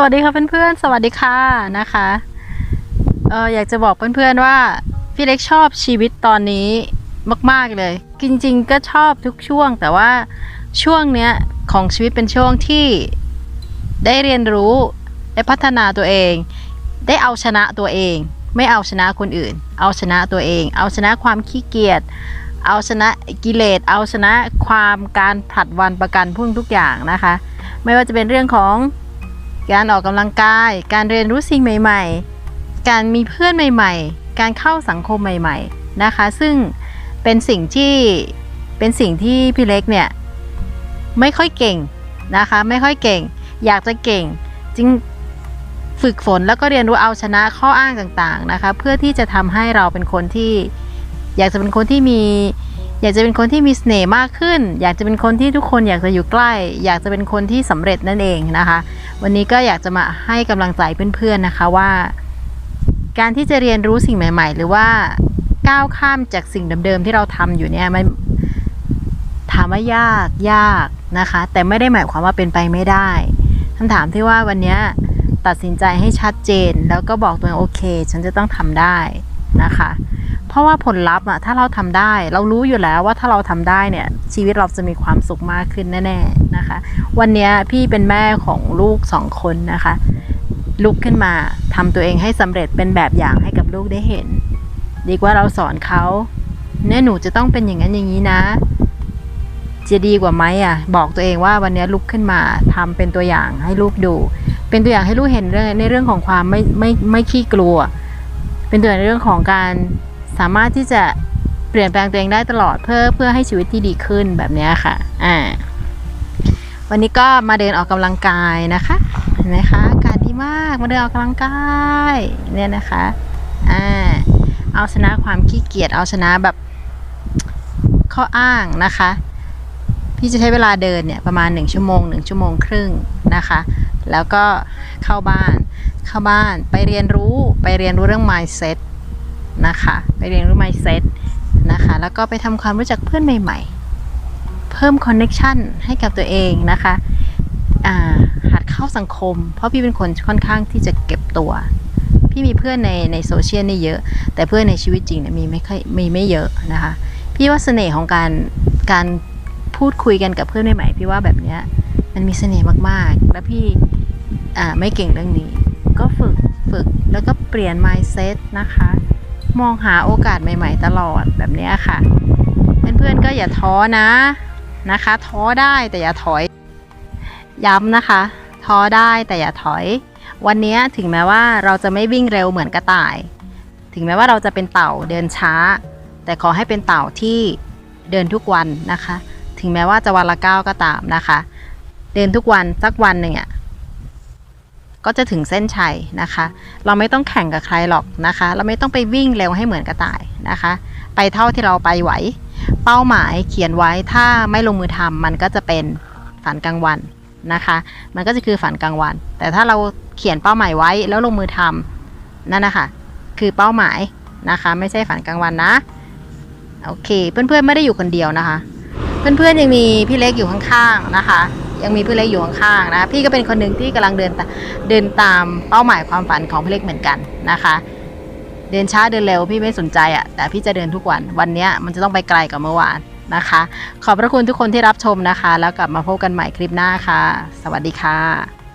สวัสดีค่ะเพื่อนๆ สวัสดีค่ะนะคะเอออยากจะบอกเพื่อนๆว่าพี่เล็กชอบชีวิตตอนนี้มากๆเลย จริงๆก็ชอบทุกช่วง แต่ว่าช่วงเนี้ยของชีวิตเป็นช่วงที่ได้เรียนรู้ได้พัฒนาตัวเอง ได้เอาชนะตัวเอง ไม่เอาชนะคนอื่น เอาชนะตัวเอง เอาชนะความขี้เกียจเอาชนะกิเลสเอาชนะความการผลัดวันประกันพรุ่งทุกอย่างนะคะ ไม่ว่าจะเป็นเรื่องของ การออกกำลังกาย การเรียนรู้สิ่งใหม่ ๆ การมีเพื่อนใหม่ ๆ การเข้าสังคมใหม่ ๆ นะคะ ซึ่งเป็นสิ่งที่เป็นสิ่งที่พี่เล็กเนี่ยไม่ค่อยเก่งนะคะ ไม่ค่อยเก่ง อยากจะเก่งจึงฝึกฝนแล้วก็เรียนรู้เอาชนะข้ออ้างต่างๆนะคะ เพื่อที่จะทำให้เราเป็นคนที่ อยากจะเป็นคนที่มี อยากจะเป็นคนที่มีเสน่ห์มากขึ้น อยากจะเป็นคนที่ทุกคนอยากจะอยู่ใกล้ อยากจะเป็นคนที่สำเร็จนั่นเองนะคะ วันนี้ก็อยากจะมาให้กำลังใจเพื่อนๆนะคะว่า การที่จะเรียนรู้สิ่งใหม่ ๆ หรือว่าก้าวข้ามจากสิ่งเดิมๆที่เราทำอยู่เนี่ยมันถามว่ายากยากนะคะ แต่ไม่ได้หมายความว่าเป็นไปไม่ได้คำถามที่ว่าวันนี้ตัดสินใจให้ชัดเจน แล้วก็บอกตัวเองโอเค ฉันจะต้องทำได้นะคะ เพราะว่าผลลัพธ์อะถ้าเราทำได้ เรารู้อยู่แล้วว่าถ้าเราทำได้เนี่ย ชีวิตเราจะมีความสุขมากขึ้นแน่ๆนะคะ วันนี้พี่เป็นแม่ของลูกสองคนนะคะ ลุกขึ้นมาทำตัวเองให้สำเร็จเป็นแบบอย่างให้กับลูกได้เห็น ดีกว่าเราสอนเขาเนี่ยหนูจะต้องเป็นอย่างนั้นอย่างนี้นะ จะดีกว่าไหมอะ บอกตัวเองว่าวันนี้ลุกขึ้นมาทำเป็นตัวอย่างให้ลูกดู เป็นตัวอย่างให้ลูกเห็นเรื่องในเรื่องของความไม่ไม่ไม่ขี้กลัว เป็นตัวอย่างในเรื่องของการ สามารถที่จะเปลี่ยนแปลงตัวเองได้ตลอดเพื่อเพื่อให้ชีวิตที่ดีขึ้นแบบนี้ค่ะอ่าวันนี้ก็มาเดินออกกำลังกายนะคะเห็นไหมคะอากาศดีมากมาเดินออกกำลังกายเนี่ยนะคะอ่าเอาชนะความขี้เกียจเอาชนะแบบข้ออ้างนะคะ พี่จะใช้เวลาเดินเนี่ยประมาณ 1 ชั่วโมง 1 ชั่วโมงครึ่งนะคะ แล้วก็เข้าบ้านเข้าบ้านไปเรียนรู้ไปเรียนรู้เรื่อง mindset นะคะ ไปเรียนรู้ mindset นะคะ แล้วก็ไปทำความรู้จักเพื่อนใหม่ ๆ เพิ่ม connection ให้กับตัวเองนะคะหัดเข้าสังคม เพราะพี่เป็นคนค่อนข้างที่จะเก็บตัว พี่มีเพื่อนในในโซเชียลนี่เยอะ แต่เพื่อนในชีวิตจริงเนี่ยมีไม่ค่อยมีไม่เยอะนะคะ พี่ว่าเสน่ห์ของการการพูดคุยกันกับเพื่อนใหม่ๆพี่ว่าแบบเนี้ยมันมีเสน่ห์มากๆ แล้วพี่ไม่เก่งเรื่องนี้ ก็ฝึกฝึกแล้วก็เปลี่ยน mindset นะคะ มองหาโอกาสใหม่ๆ ตลอดแบบนี้ค่ะ เพื่อนๆก็อย่าท้อนะนะคะ ท้อได้แต่อย่าถอย ย้ำนะคะ ท้อได้แต่อย่าถอย วันนี้ถึงแม้ว่าเราจะไม่วิ่งเร็วเหมือนกระต่าย ถึงแม้ว่าเราจะเป็นเต่าเดินช้า แต่ขอให้เป็นเต่าที่เดินทุกวันนะคะ ถึงแม้ว่าจะวันละก้าวก็ตามนะคะ เดินทุกวันสักวันหนึ่งอะ ก็จะถึงเส้นชัยนะคะ เราไม่ต้องแข่งกับใครหรอกนะคะ เราไม่ต้องไปวิ่งเร็วให้เหมือนกระต่ายนะคะ ไปเท่าที่เราไปไหว เป้าหมายเขียนไว้ถ้าไม่ลงมือทำมันก็จะเป็นฝันกลางวันนะคะ มันก็จะคือฝันกลางวัน แต่ถ้าเราเขียนเป้าหมายไว้แล้วลงมือทำนั่นนะคะคือเป้าหมายนะคะ ไม่ใช่ฝันกลางวันนะโอเค เพื่อนๆไม่ได้อยู่คนเดียวนะคะ เพื่อนๆยังมีพี่เล็กอยู่ข้างๆนะคะ ยังมีพี่เล็กอยู่ข้างๆนะพี่ก็เป็นคนหนึ่งที่กำลังเดินตาเดินตามเป้าหมายความฝันของพี่เล็กเหมือนกันนะคะ เดินช้าเดินเร็วพี่ไม่สนใจอะ่ะแต่พี่จะเดินทุกวันวันนี้มันจะต้องไปไกลกว่าเมื่อวานนะคะ ขอบพระคุณทุกคนที่รับชมนะคะ แล้วกลับมาพบกันใหม่คลิปหน้าค่ะ สวัสดีค่ะ